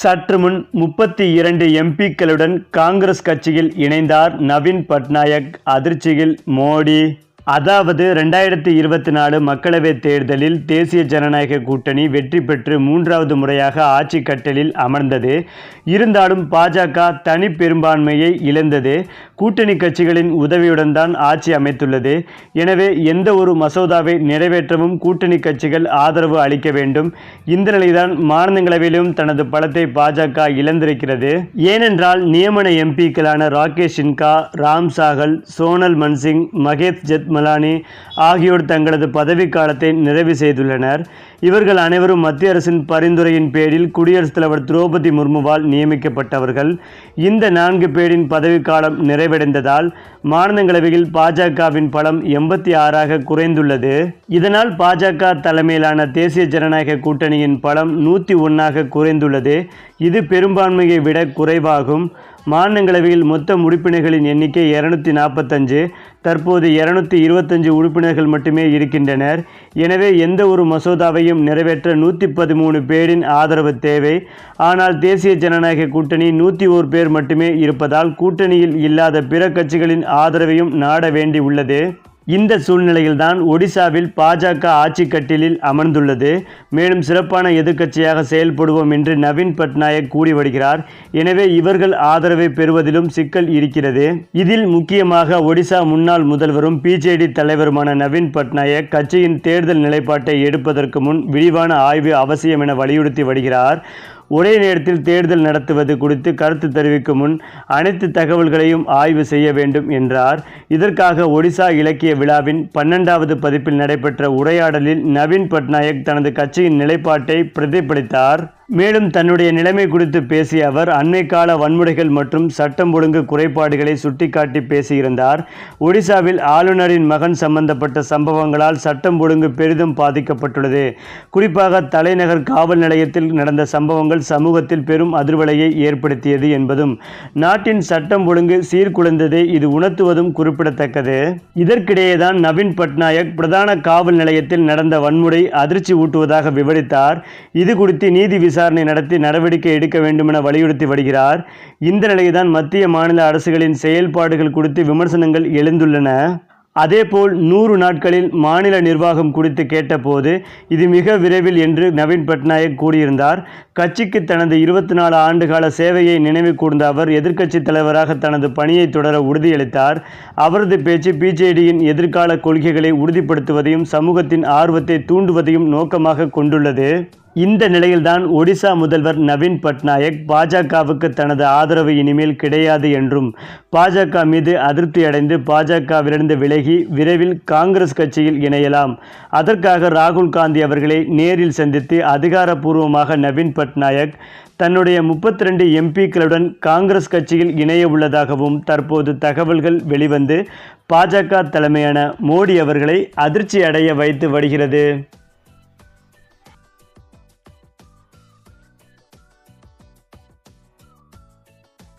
சற்று முன் முப்பத்தி இரண்டு எம்பிக்களுடன் காங்கிரஸ் கட்சியில் இணைந்தார் நவீன் பட்நாயக் அதிர்ச்சியில் மோடி. அதாவது ரெண்டாயிரத்தி இருபத்தி நாலு மக்களவைத் தேர்தலில் தேசிய ஜனநாயக கூட்டணி வெற்றி பெற்று மூன்றாவது முறையாக ஆட்சி கட்டலில் அமர்ந்தது. இருந்தாலும் பாஜக தனி பெரும்பான்மையை இழந்தது. கூட்டணி கட்சிகளின் உதவியுடன் தான் ஆட்சி அமைத்துள்ளது. எனவே எந்த ஒரு மசோதாவை நிறைவேற்றவும் கூட்டணி கட்சிகள் ஆதரவு அளிக்க வேண்டும். இந்த நிலைதான் மாநிலங்களவையிலும் தனது பலத்தை பாஜக இழந்திருக்கிறது. ஏனென்றால் நியமன எம்பிக்களான ராகேஷ் சின்கா ராம் சாகல் சோனல் மன்சிங் மகேஷ் ஜெத்மலானி ஆகியோர் தங்களது பதவிக்காலத்தை நிறைவு செய்துள்ளனர். இவர்கள் அனைவரும் மத்திய அரசின் பரிந்துரையின் பேரில் குடியரசுத் தலைவர் திரௌபதி முர்முவால் நியமிக்கப்பட்டவர்கள். இந்த நான்கு பேரின் பதவிக்காலம் நிறைவடைந்ததால் மாநிலங்களவையில் பாஜகவின் பலம் எண்பத்தி ஆறாக குறைந்துள்ளது. இதனால் பாஜக தலைமையிலான தேசிய ஜனநாயக கூட்டணியின் பலம் நூற்றி ஒன்றாக குறைந்துள்ளது. இது பெரும்பான்மையை விட குறைவாகும். மாநிலங்களவையில் மொத்த உறுப்பினர்களின் எண்ணிக்கை இருநூத்தி நாற்பத்தஞ்சு தற்போது இருநூத்தி இருபத்தஞ்சு உறுப்பினர்கள் மட்டுமே இருக்கின்றனர். எனவே எந்த ஒரு மசோதாவையும் நிறைவேற்ற நூற்றி பதிமூணு பேரின் ஆதரவு தேவை. ஆனால் தேசிய ஜனநாயக கூட்டணி நூற்றி ஓர் பேர் மட்டுமே இருப்பதால் கூட்டணியில் இல்லாத பிற கட்சிகளின் ஆதரவையும் நாட வேண்டி உள்ளது. இந்த சூழ்நிலையில்தான் ஒடிசாவில் பாஜக ஆட்சி கட்டிலில் அமர்ந்துள்ளது. மேலும் சிறப்பான எதிர்க்கட்சியாக செயல்படுவோம் என்று நவீன் பட்நாயக் கூறி வருகிறார். எனவே இவர்கள் ஆதரவை பெறுவதிலும் சிக்கல் இருக்கிறது. இதில் முக்கியமாக ஒடிசா முன்னாள் முதல்வரும் பிஜேடி தலைவருமான நவீன் பட்நாயக் கட்சியின் தேர்தல் நிலைப்பாட்டை எடுப்பதற்கு முன் விரிவான ஆய்வு அவசியம் என வலியுறுத்தி வருகிறார். ஒரே நேரத்தில் தேர்தல் நடத்துவது குறித்து கருத்து தெரிவிக்கும் முன் அனைத்து தகவல்களையும் ஆய்வு செய்ய வேண்டும் என்றார். இதற்காக ஒடிசா இலக்கிய விழாவின் பன்னெண்டாவது பதிப்பில் நடைபெற்ற உரையாடலில் நவீன் பட்நாயக் தனது கட்சியின் நிலைப்பாட்டை பிரதிபலித்தார். மேலும் தன்னுடைய நிலைமை குறித்து பேசிய அவர் அண்மை கால வன்முறைகள் மற்றும் சட்டம் ஒழுங்கு குறைபாடுகளை சுட்டிக்காட்டி பேசியிருந்தார். ஒடிசாவில் ஆளுநரின் மகன் சம்பந்தப்பட்ட சம்பவங்களால் சட்டம் ஒழுங்கு பெரிதும் பாதிக்கப்பட்டுள்ளது. குறிப்பாக தலைநகர் காவல் நிலையத்தில் நடந்த சம்பவங்கள் சமூகத்தில் பெரும் அதிர்வலையை ஏற்படுத்தியது என்பதும் நாட்டின் சட்டம் ஒழுங்கு சீர்குலைந்ததை இது உணர்த்துவதும் குறிப்பிடத்தக்கது. இதற்கிடையேதான் நவீன் பட்நாயக் பிரதான காவல் நிலையத்தில் நடந்த வன்முறை அதிர்ச்சி ஊட்டுவதாக விவரித்தார். இது குறித்து நீதி விசாரணை நடத்தி நடவடிக்கை எடுக்க வேண்டுமென வலியுறுத்தி வருகிறார். இந்த நிலையில்தான் மத்திய மாநில அரசுகளின் செயல்பாடுகள் குறித்து விமர்சனங்கள் எழுந்துள்ளன. அதேபோல் நூறு நாட்களில் மாநில நிர்வாகம் குறித்து கேட்டபோது இது மிக விரைவில் என்று நவீன் பட்நாயக் கூறியிருந்தார். கட்சிக்கு தனது இருபத்தி நாலு ஆண்டுகால சேவையை நினைவு கூர்ந்த அவர் எதிர்க்கட்சி தலைவராக தனது பணியை தொடர உறுதியளித்தார். அவரது பேச்சு பிஜேடியின் எதிர்கால கொள்கைகளை உறுதிப்படுத்துவதையும் சமூகத்தின் ஆர்வத்தை தூண்டுவதையும் நோக்கமாக கொண்டுள்ளது. இந்த நிலையில்தான் ஒடிசா முதல்வர் நவீன் பட்நாயக் பாஜகவுக்கு தனது ஆதரவு இனிமேல் கிடையாது என்றும் பாஜக மீது அதிருப்தி அடைந்து பாஜகவிலிருந்து விலகி விரைவில் காங்கிரஸ் கட்சியில் இணையலாம். அதற்காக ராகுல் காந்தி அவர்களை நேரில் சந்தித்து அதிகாரப்பூர்வமாக நவீன் பட்நாயக் தன்னுடைய முப்பத்தி ரெண்டு எம்பிக்களுடன் காங்கிரஸ் கட்சியில் இணைய உள்ளதாகவும் தற்போது தகவல்கள் வெளிவந்து பாஜக தலைமையான மோடி அவர்களை அதிர்ச்சி அடைய வைத்து வருகிறது.